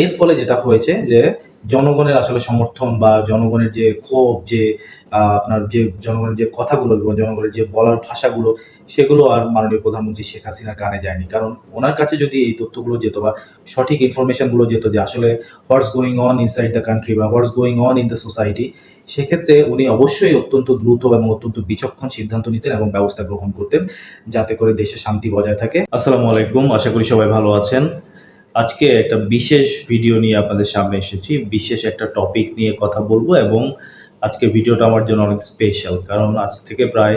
এর ফলে যেটা হয়েছে যে জনগণের আসলে সমর্থন বা জনগণের যে ক্ষোভ, যে আপনার যে জনগণের যে কথাগুলো এবং জনগণের যে বলার ভাষাগুলো, সেগুলো আর মাননীয় প্রধানমন্ত্রী শেখ হাসিনার কানে যায়নি। কারণ ওনার কাছে যদি এই তথ্যগুলো যেত বা সঠিক ইনফরমেশনগুলো যেত যে আসলে what's going on inside the country বা what's going on in the society সেক্ষেত্রে উনি অবশ্যই অত্যন্ত দ্রুত এবং অত্যন্ত বিচক্ষণ সিদ্ধান্ত নিতেন এবং ব্যবস্থা গ্রহণ করতেন যাতে করে দেশে শান্তি বজায় থাকে। আসসালামু আলাইকুম, আশা করি সবাই ভালো আছেন। আজকে একটা বিশেষ ভিডিও নিয়ে আপনাদের সামনে এসেছি। বিশেষ একটা টপিক নিয়ে কথা বলব এবং আজকে ভিডিওটা আমার জন্য অনেক স্পেশাল কারণ আজ থেকে প্রায়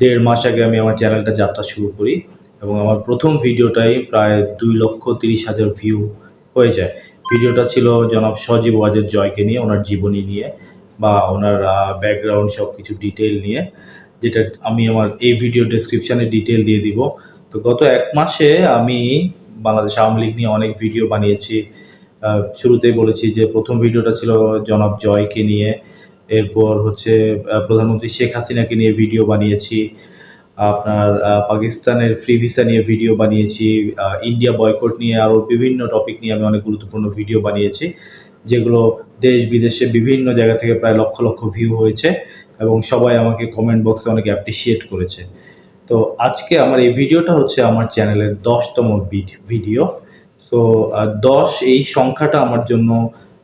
দেড় মাস আগে আমি আমার চ্যানেলটা যাত্রা শুরু করি এবং আমার প্রথম ভিডিওটাই প্রায় দুই লক্ষ তিরিশ হাজার ভিউ হয়ে যায়। ভিডিওটা ছিল জনাব সজীব ওয়াজের জয়কে নিয়ে, ওনার জীবনী নিয়ে বা ওনার ব্যাকগ্রাউন্ড সব কিছু ডিটেল নিয়ে, যেটা আমি আমার এই ভিডিও ডেসক্রিপশানে ডিটেল দিয়ে দিব। তো গত এক মাসে আমি বাংলাদেশ আওয়ামী লীগ নিয়ে অনেক ভিডিও বানিয়েছি। শুরুতেই বলেছি যে প্রথম ভিডিওটা ছিল জনাব জয়কে নিয়ে। এরপর হচ্ছে প্রধানমন্ত্রী শেখ হাসিনাকে নিয়ে ভিডিও বানিয়েছি। আপনার পাকিস্তানের ফ্রি ভিসা নিয়ে ভিডিও বানিয়েছি। ইন্ডিয়া বয়কট নিয়ে আরও বিভিন্ন টপিক নিয়ে আমি অনেক গুরুত্বপূর্ণ ভিডিও বানিয়েছি, যেগুলো দেশ বিদেশে বিভিন্ন জায়গা থেকে প্রায় লক্ষ লক্ষ ভিউ হয়েছে এবং সবাই আমাকে কমেন্ট বক্সে অনেক অ্যাপ্রিসিয়েট করেছে। তো আজকে আমার এই ভিডিওটা হচ্ছে আমার চ্যানেলের দশতম ভিড- ভিডিও সো দশ এই সংখ্যাটা আমার জন্য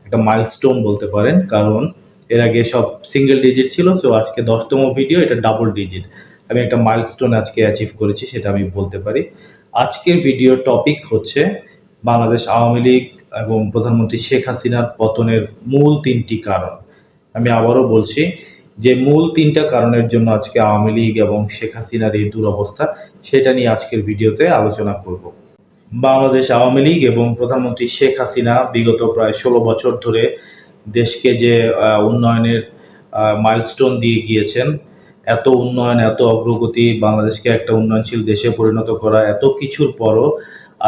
একটা মাইলস্টোন বলতে পারেন, কারণ এর আগে সব সিঙ্গেল ডিজিট ছিল সো আজকে দশতম ভিডিও এটা ডাবল ডিজিট আমি একটা মাইলস্টোন আজকে অ্যাচিভ করেছি, সেটা আমি বলতে পারি। আজকের ভিডিও টপিক হচ্ছে বাংলাদেশ আওয়ামী লীগ এবং প্রধানমন্ত্রী শেখ হাসিনার পতনের মূল তিনটি কারণ। আমি আবারও বলছি যে মূল তিনটা কারণের জন্য আজকে আওয়ামী লীগ এবং শেখ হাসিনার এই দুরবস্থা, সেটা নিয়ে আজকের ভিডিওতে আলোচনা করব। বাংলাদেশ আওয়ামী লীগ এবং প্রধানমন্ত্রী শেখ হাসিনা বিগত প্রায় ষোলো বছর ধরে দেশকে যে উন্নয়নের মাইলস্টোন দিয়ে গিয়েছেন, এত উন্নয়ন, এত অগ্রগতি, বাংলাদেশকে একটা উন্নয়নশীল দেশে পরিণত করা, এত কিছুর পরও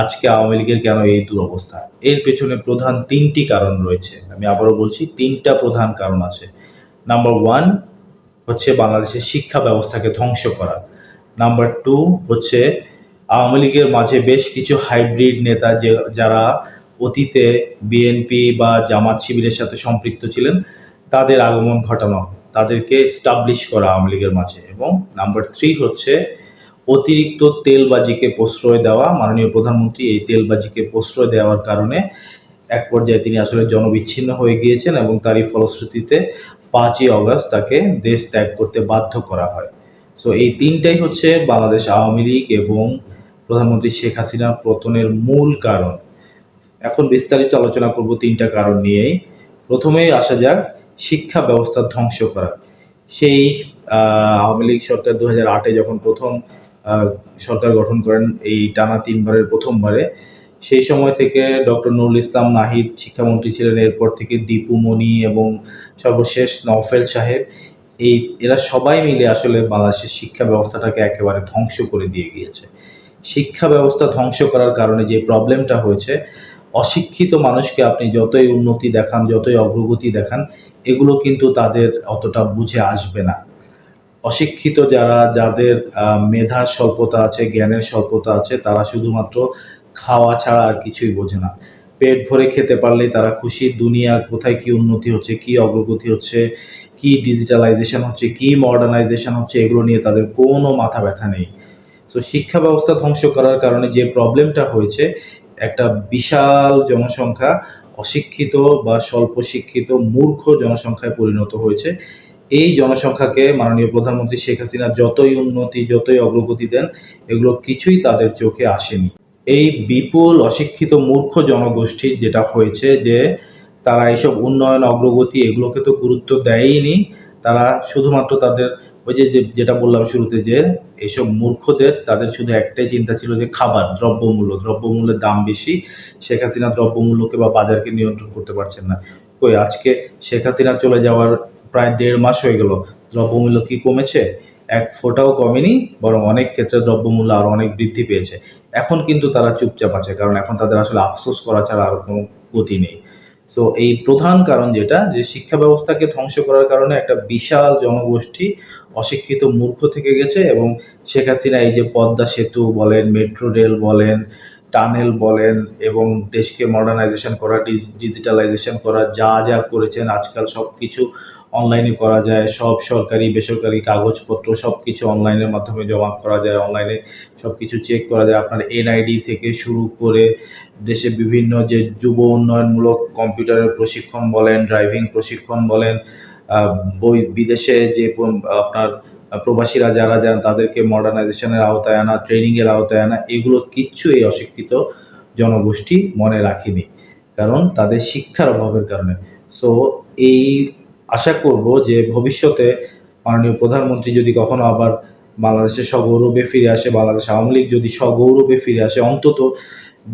আজকে আওয়ামী লীগের কেন এই দুরবস্থা? এর পেছনে প্রধান তিনটি কারণ রয়েছে। আমি আবারও বলছি, তিনটা প্রধান কারণ আছে। নাম্বার ওয়ান হচ্ছে বাংলাদেশের শিক্ষা ব্যবস্থাকে ধ্বংস করা। নাম্বার টু হচ্ছে আওয়ামী লীগের মাঝে বেশ কিছু হাইব্রিড নেতা যে, যারা অতীতে বিএনপি বা জামাত শিবিরের সাথে সম্পৃক্ত ছিলেন, তাদের আগমন ঘটানো, তাদেরকে স্টাবলিশ করা আওয়ামী লীগের মাঝে। এবং নাম্বার থ্রি হচ্ছে অতিরিক্ত তেলবাজিকে প্রশ্রয় দেওয়া। মাননীয় প্রধানমন্ত্রী এই তেলবাজিকে প্রশ্রয় দেওয়ার কারণে এক পর্যায়ে তিনি আসলে জনবিচ্ছিন্ন হয়ে গিয়েছেন এবং তারই ফলশ্রুতিতে পাঁচই অগস্ট তাকে দেশ ত্যাগ করতে বাধ্য করা হয়। সো এই তিনটাই হচ্ছে বাংলাদেশ আওয়ামী লীগ এবং প্রধানমন্ত্রী শেখ হাসিনার পতনের মূল কারণ। এখন বিস্তারিত আলোচনা করব তিনটা কারণ নিয়েই। প্রথমেই আসা যাক, শিক্ষা ব্যবস্থা ধ্বংস করা। সেই আওয়ামী লীগ সরকার দু হাজার আটে যখন প্রথম সরকার গঠন করেন এই টানা তিনবারের প্রথমবারে সেই সময় থেকে ডক্টর নুরুল ইসলাম নাহিদ শিক্ষামন্ত্রী ছিলেন, এরপর থেকে দীপু মনি এবং সর্বশেষ নওফেল সাহেব। এই এরা সবাই মিলে আসলে বাংলাদেশের শিক্ষা ব্যবস্থাটাকে একেবারে ধ্বংস করে দিয়ে গিয়েছে। শিক্ষা ব্যবস্থা ধ্বংস করার কারণে যে প্রবলেমটা হয়েছে, অশিক্ষিত মানুষকে আপনি যতই উন্নতি দেখান, যতই অগ্রগতি দেখান, এগুলো কিন্তু তাদের অতটা বুঝে আসবে না। অশিক্ষিত যারা, যাদের মেধার স্বল্পতা আছে, জ্ঞানের স্বল্পতা আছে, তারা শুধুমাত্র খাওয়া ছাড়া আর কিছুই বোঝে না। পেট ভরে খেতে পারলেই তারা খুশি, দুনিয়ার কোথায় কি উন্নতি হচ্ছে, কি অগ্রগতি হচ্ছে, কি ডিজিটালাইজেশন হচ্ছে, কি মডার্নাইজেশন হচ্ছে, এগুলো নিয়ে তাদের কোনো মাথা ব্যথা নেই। তো শিক্ষা ব্যবস্থা ধ্বংস করার কারণে যে প্রবলেমটা হয়েছে, একটা বিশাল জনসংখ্যা, অশিক্ষিত বা স্বল্প শিক্ষিত মূর্খ জনসংখ্যায় পরিণত হয়েছে। এই জনসংখ্যাকে মাননীয় প্রধানমন্ত্রী শেখ হাসিনা যতই উন্নতি, যতই অগ্রগতি দেন, এগুলো কিছুই তাদের চোখে আসেনি। এই বিপুল অশিক্ষিত মূর্খ জনগোষ্ঠীর যেটা হয়েছে যে তারা এইসব উন্নয়ন, অগ্রগতি এগুলোকে তো গুরুত্ব দেয়ইনি। তারা শুধুমাত্র তাদের ওই যে যেটা বললাম শুরুতে যে এইসব মূর্খদের তাদের শুধু একটাই চিন্তা ছিল যে খাবার, দ্রব্যমূল্য, দ্রব্যমূল্যের দাম বেশি। শেখ হাসিনা দ্রব্যমূল্যকে বা বাজারকে নিয়ন্ত্রণ করতে পারছেন না। কই, আজকে শেখ হাসিনা চলে যাওয়ার প্রায় দেড় মাস হয়ে গেল। দ্রব্যমূল্য কি কমেছে? এক ফোঁটাও কমেনি, বরং অনেক ক্ষেত্রে দ্রব্যমূল্য আরও অনেক বৃদ্ধি পেয়েছে। এখন কিন্তু তারা চুপচাপ আছে, কারণ এখন তাদের আসলে আফসোস করা ছাড়া আর কোনো গতি নেই। সো এই প্রধান কারণ যেটা, যে শিক্ষা ব্যবস্থাকে ধ্বংস করার কারণে একটা বিশাল জনগোষ্ঠী অশিক্ষিত মূর্খ থেকে গেছে এবং শেখ হাসিনা এই যে পদ্মা সেতু বলেন, মেট্রো রেল বলেন, টানেল বলেন এবং দেশকে মডার্নাইজেশন করা ডিজিটালাইজেশন করা, যা যা করেছেন, আজকাল সব কিছু অনলাইনে করা যায়, সব সরকারি, বেসরকারি কাগজপত্র সব কিছু অনলাইনের মাধ্যমে জমা করা যায়। অনলাইনে সব কিছু চেক করা যায়। আপনার এনআইডি থেকে শুরু করে দেশে বিভিন্ন যে যুব উন্নয়নমূলক কম্পিউটারের প্রশিক্ষণ বলেন ড্রাইভিং প্রশিক্ষণ বলেন বই, বিদেশে যে আপনার প্রবাসীরা যারা যান, তাদেরকে মডার্নাইজেশনের আওতায় আনা ট্রেনিংয়ের আওতায় আনা, এগুলো কিচ্ছু এই অশিক্ষিত জনগোষ্ঠী মনে রাখেনি। কারণ তাদের শিক্ষার অভাবের কারণে। সো এই আশা করব যে ভবিষ্যতে মাননীয় প্রধানমন্ত্রী যদি কখনো আবার বাংলাদেশে সগৌরবে ফিরে আসে, বাংলাদেশ আওয়ামী লীগ যদি সগৌরবে ফিরে আসে, অন্তত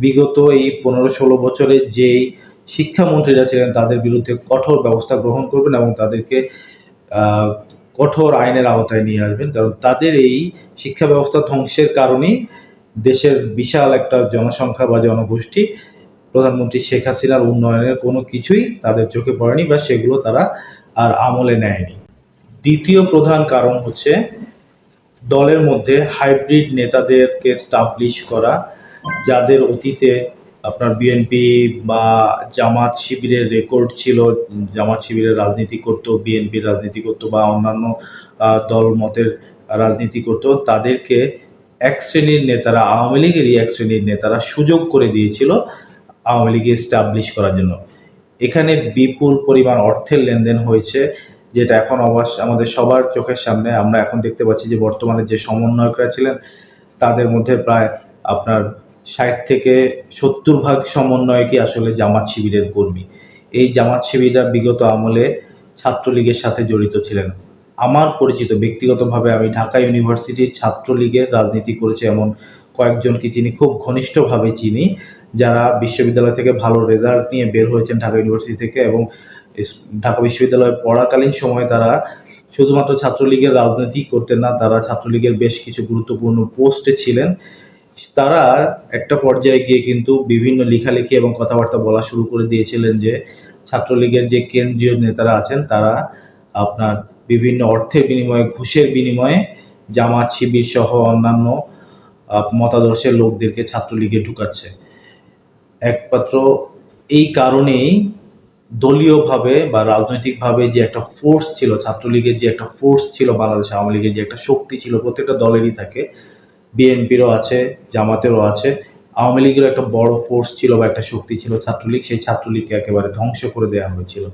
বিগত এই পনেরো ষোলো বছরের যেই শিক্ষামন্ত্রীরা ছিলেন তাদের বিরুদ্ধে কঠোর ব্যবস্থা গ্রহণ করবেন এবং তাদেরকে কঠোর আইনের আওতায় নিয়ে আসবেন। কারণ তাদের এই শিক্ষা ব্যবস্থা ধ্বংসের কারণেই দেশের বিশাল একটা জনসংখ্যা বা জনগোষ্ঠী, প্রধানমন্ত্রী শেখ হাসিনার উন্নয়নের কোনো কিছুই তাদের চোখে পড়েনি বা সেগুলো তারা আর আমলে নেয়নি। দ্বিতীয় প্রধান কারণ হচ্ছে দলের মধ্যে হাইব্রিড নেতাদেরকে স্টাবলিশ করা, যাদের অতীতে আপনার বিএনপি বা জামাত শিবিরের রেকর্ড ছিল, জামাত শিবিরের রাজনীতি করতো বিএনপির রাজনীতি করতো বা অন্যান্য দল মতের রাজনীতি করতো, তাদেরকে এক শ্রেণির নেতারা, আওয়ামী লীগেরই এক শ্রেণির নেতারা সুযোগ করে দিয়েছিল আওয়ামী লীগে স্টাবলিশ করার জন্য। এখানে বিপুল পরিমাণ অর্থের লেনদেন হয়েছে, যেটা এখন অবশ্য আমাদের সবার চোখের সামনে। আমরা এখন দেখতে পাচ্ছি যে বর্তমানে যে সমন্বয়করা ছিলেন, তাদের মধ্যে প্রায় আপনার ষাট থেকে সত্তর ভাগ সমন্বয়কই আসলে জামাত শিবিরের কর্মী। এই জামাত শিবিররা বিগত আমলে ছাত্রলীগের সাথে জড়িত ছিলেন। আমার পরিচিত, ব্যক্তিগতভাবে আমি ঢাকা ইউনিভার্সিটির ছাত্রলীগের রাজনীতি করেছে এমন কয়েকজনকে চিনি খুব ঘনিষ্ঠভাবে চিনি। যারা বিশ্ববিদ্যালয় থেকে ভালো রেজাল্ট নিয়ে বের হয়েছেন ঢাকা ইউনিভার্সিটি থেকে এবং ঢাকা বিশ্ববিদ্যালয়ে পড়াকালীন সময়ে তারা শুধুমাত্র ছাত্রলীগের রাজনীতি করতেন না, তারা ছাত্রলীগের বেশ কিছু গুরুত্বপূর্ণ পোস্টে ছিলেন। তারা একটা পর্যায়ে গিয়ে কিন্তু বিভিন্ন লেখালেখি এবং কথাবার্তা বলা শুরু করে দিয়েছিলেন যে ছাত্রলীগের যে কেন্দ্রীয় নেতারা আছেন, তারা আপনার বিভিন্ন অর্থের বিনিময়ে, ঘুষের বিনিময়ে জামাত শিবির সহ অন্যান্য মতাদর্শের লোকদেরকে ছাত্রলীগে ঢুকাচ্ছে। একমাত্র এই কারণেই দলীয়ভাবে বা রাজনৈতিকভাবে যে একটা ফোর্স ছিল, ছাত্রলীগের যে একটা ফোর্স ছিল, বাংলাদেশ আওয়ামী লীগের যে একটা শক্তি ছিল, প্রত্যেকটা দলেরই থাকে। বিএনপিরও আছে, জামাতেরও আছে। আওয়ামী লীগেরও একটা বড় ফোর্স ছিল বা একটা শক্তি ছিল ছাত্রলীগ, সেই ছাত্রলীগকে একেবারে ধ্বংস করে দেওয়া হয়েছিল।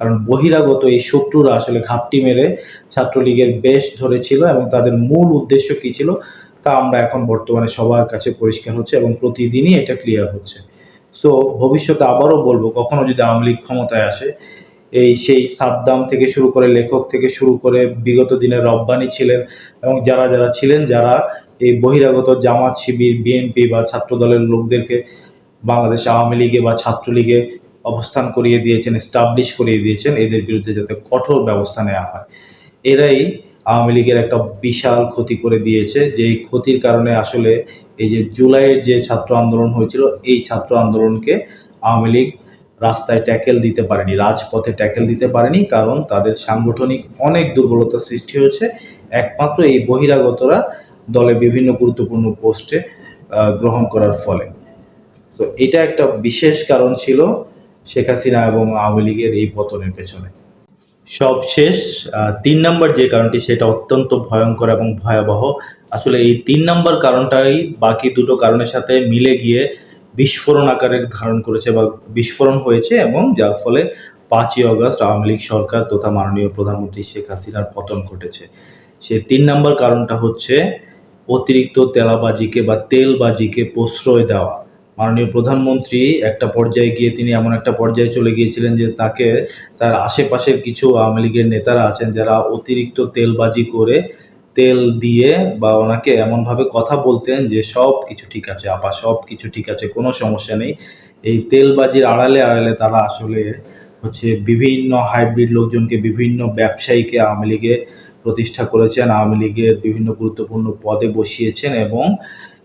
কারণ বহিরাগত এই শত্রুরা আসলে ঘাপটি মেরে ছাত্রলীগের বেশ ধরেছিল এবং তাদের মূল উদ্দেশ্য কী ছিল তা আমরা এখন বর্তমানে সবার কাছে পরিষ্কার হচ্ছে এবং প্রতিদিনই এটা ক্লিয়ার হচ্ছে। সো ভবিষ্যতে আবারও বলব, কখনো যদি আওয়ামী লীগ ক্ষমতায় আসে, এই সেই সাদ্দাম থেকে শুরু করে লেখক থেকে শুরু করে বিগত দিনের রব্বানি ছিলেন এবং যারা যারা ছিলেন, যারা এই বহিরাগত জামাত শিবির, বিএনপি বা ছাত্র দলের লোকদেরকে বাংলাদেশ আওয়ামী লীগে বা ছাত্রলীগে অবস্থান করিয়ে দিয়েছেন স্টাবলিশ করিয়ে দিয়েছেন, এদের বিরুদ্ধে যাতে কঠোর ব্যবস্থা নেওয়া হয়। এরাই আওয়ামী লীগের একটা বিশাল ক্ষতি করে দিয়েছে, যেই ক্ষতির কারণে আসলে এই যে জুলাইয়ের যে ছাত্র আন্দোলন হয়েছিল, এই ছাত্র আন্দোলনকে আওয়ামী লীগ রাস্তায় ট্যাকেল দিতে পারেনি, রাজপথে ট্যাকেল দিতে পারেনি, কারণ তাদের সাংগঠনিক অনেক দুর্বলতা সৃষ্টি হয়েছে। একমাত্র এই বহিরাগতরা দলে বিভিন্ন গুরুত্বপূর্ণ পোস্টে গ্রহণ করার ফলে। তো এটা একটা বিশেষ কারণ ছিল শেখ হাসিনা এবং আওয়ামী লীগের এই পতনের পেছনে। সবশেষ তিন নম্বর যে কারণটি সেটা অত্যন্ত ভয়ঙ্কর এবং ভয়াবহ। আসলে এই তিন নম্বর কারণটাই বাকি দুটো কারণের সাথে মিলে গিয়ে বিস্ফোরণ আকারের ধারণ করেছে বা বিস্ফোরণ হয়েছে এবং যার ফলে পাঁচই অগস্ট আওয়ামী লীগ সরকার তথা মাননীয় প্রধানমন্ত্রী শেখ হাসিনার পতন ঘটেছে। সে তিন নম্বর কারণটা হচ্ছে অতিরিক্ত তেলাবাজিকে বা তেলবাজিকে প্রশ্রয় দেওয়া। মাননীয় প্রধানমন্ত্রী একটা পর্যায়ে গিয়ে তিনি এমন একটা পর্যায়ে চলে গিয়েছিলেন যে তাকে তার আশেপাশের কিছু আওয়ামী লীগের নেতারা আছেন যারা অতিরিক্ত তেলবাজি করে তেল দিয়ে বা ওনাকে এমনভাবে কথা বলতেন যে সব কিছু ঠিক আছে, আপা, সব কিছু ঠিক আছে, কোনো সমস্যা নেই। এই তেলবাজির আড়ালে আড়ালে তারা আসলে হচ্ছে বিভিন্ন হাইব্রিড লোকজনকে, বিভিন্ন ব্যবসায়ীকে আওয়ামী লীগে প্রতিষ্ঠা করেছেন, আওয়ামী লীগের বিভিন্ন গুরুত্বপূর্ণ পদে বসিয়েছেন এবং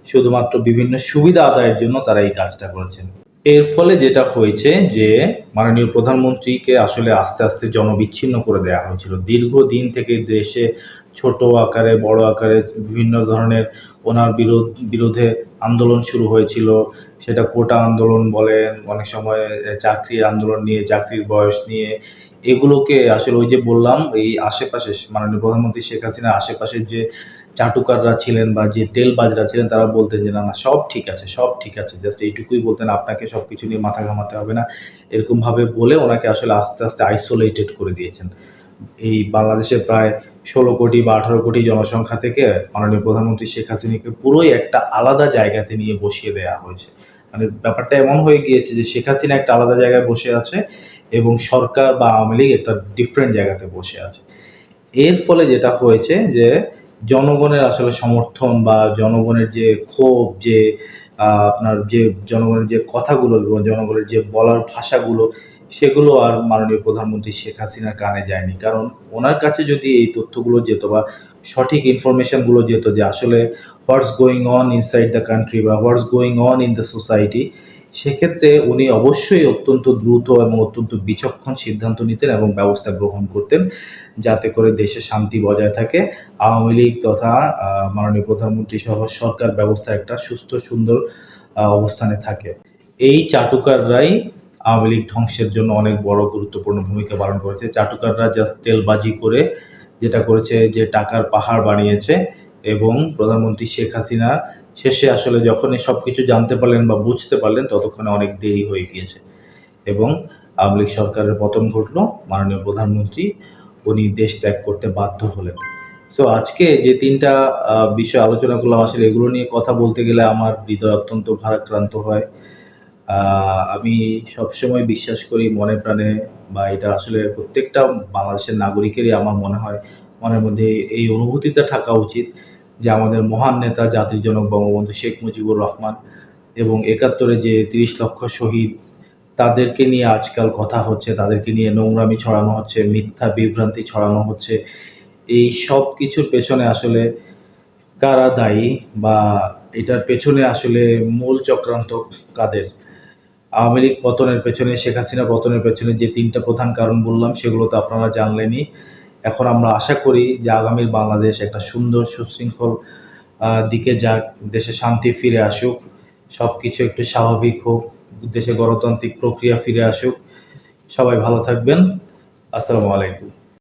শুধুমাত্র বিভিন্ন সুবিধা আদায়ের জন্য তারা এই কাজটা করেছেন। এর ফলে যেটা হয়েছে যে, মাননীয় প্রধানমন্ত্রীকে আসলে আস্তে আস্তে জনবিচ্ছিন্ন করে দেওয়া হয়েছিল। দীর্ঘদিন থেকে দেশে ছোট আকারে, বড় আকারে বিভিন্ন ধরনের ওনার বিরোধ বিরোধে আন্দোলন শুরু হয়েছিল। সেটা কোটা আন্দোলন বলেন, অনেক সময় চাকরির আন্দোলন নিয়ে, চাকরির বয়স নিয়ে। এগুলোকে আসলে ওই যে বললাম, এই আশেপাশে মাননীয় প্রধানমন্ত্রী শেখ হাসিনার আশেপাশের যে চাটুকাররা ছিলেন বা যে তেলবাজরা ছিলেন, তারা বলতেন যে, না না, সব ঠিক আছে, সব ঠিক আছে জাস্ট এইটুকুই বলতেন, আপনাকে সব কিছু নিয়ে মাথা ঘামাতে হবে না। এরকমভাবে বলে ওনাকে আসলে আস্তে আস্তে আইসোলেটেড করে দিয়েছেন। এই বাংলাদেশের প্রায় ষোলো কোটি বা আঠারো কোটি জনসংখ্যা থেকে মাননীয় প্রধানমন্ত্রী শেখ হাসিনাকে পুরোই একটা আলাদা জায়গাতে নিয়ে বসিয়ে দেওয়া হয়েছে। মানে ব্যাপারটা এমন হয়ে গিয়েছে যে, শেখ হাসিনা একটা আলাদা জায়গায় বসে আছে এবং সরকার বা আওয়ামী লীগ একটা ডিফারেন্ট জায়গাতে বসে আছে। এর ফলে যেটা হয়েছে যে জনগণের আসলে সমর্থন বা জনগণের যে ক্ষোভ, যে আপনার যে জনগণের যে কথাগুলো এবং জনগণের যে বলার ভাষাগুলো, সেগুলো আর মাননীয় প্রধানমন্ত্রী শেখ হাসিনার কানে যায়নি। কারণ ওনার কাছে যদি এই তথ্যগুলো যেত বা সঠিক ইনফরমেশনগুলো যেত যে আসলে what's going on inside the country বা what's going on in the society সেক্ষেত্রে উনি অবশ্যই অত্যন্ত দ্রুত এবং অত্যন্ত বিচক্ষণ সিদ্ধান্ত নিতেন এবং ব্যবস্থা গ্রহণ করতেন যাতে করে দেশে শান্তি বজায় থাকে। আওয়ামী লীগ তথা মাননীয় প্রধানমন্ত্রী সহ সরকার ব্যবস্থা একটা সুস্থ, সুন্দর অবস্থানে থাকে। এই চাটুকাররাই আওয়ামী লীগ ধ্বংসের জন্য অনেক বড় গুরুত্বপূর্ণ ভূমিকা পালন করেছে। চাটুকাররা জাস্ট তেলবাজি করে যেটা করেছে যে টাকার পাহাড় বানিয়েছে এবং প্রধানমন্ত্রী শেখ হাসিনা শেষে আসলে যখনই সব কিছু জানতে পারলেন বা বুঝতে পারলেন, ততক্ষণে অনেক দেরি হয়ে গিয়েছে। এবং আওয়ামী লীগ সরকারের পতন ঘটলো, মাননীয় প্রধানমন্ত্রী, উনি দেশ ত্যাগ করতে বাধ্য হলেন। সো আজকে যে তিনটা বিষয় আলোচনা করলাম, আসলে এগুলো নিয়ে কথা বলতে গেলে আমার হৃদয় অত্যন্ত ভারাক্রান্ত হয়। আমি সবসময় বিশ্বাস করি মনে প্রাণে, বা এটা আসলে প্রত্যেকটা বাংলাদেশের নাগরিকেরই আমার মনে হয়, মনের মধ্যে এই অনুভূতিটা থাকা উচিত। যে আমাদের মহান নেতা, জাতির জনক বঙ্গবন্ধু শেখ মুজিবুর রহমান এবং একাত্তরে যে তিরিশ লক্ষ শহীদ, তাদেরকে নিয়ে আজকাল কথা হচ্ছে, তাদেরকে নিয়ে নোংরামি ছড়ানো হচ্ছে, মিথ্যা বিভ্রান্তি ছড়ানো হচ্ছে। এই সব কিছুর পেছনে আসলে কারা দায়ী বা এটার পেছনে আসলে মূল চক্রান্ত কাদের? আওয়ামী লীগ পতনের পেছনে, শেখ হাসিনা পতনের পেছনে যে তিনটা প্রধান কারণ বললাম, সেগুলো তো আপনারা জানলেনই। এখন আমরা আশা করি যে আগামীর বাংলাদেশ একটা সুন্দর, সুশৃঙ্খল দিকে যাক, দেশে শান্তি ফিরে আসুক সব কিছু একটু স্বাভাবিক হোক, দেশে গণতান্ত্রিক প্রক্রিয়া ফিরে আসুক। সবাই ভালো থাকবেন। আসসালামু আলাইকুম।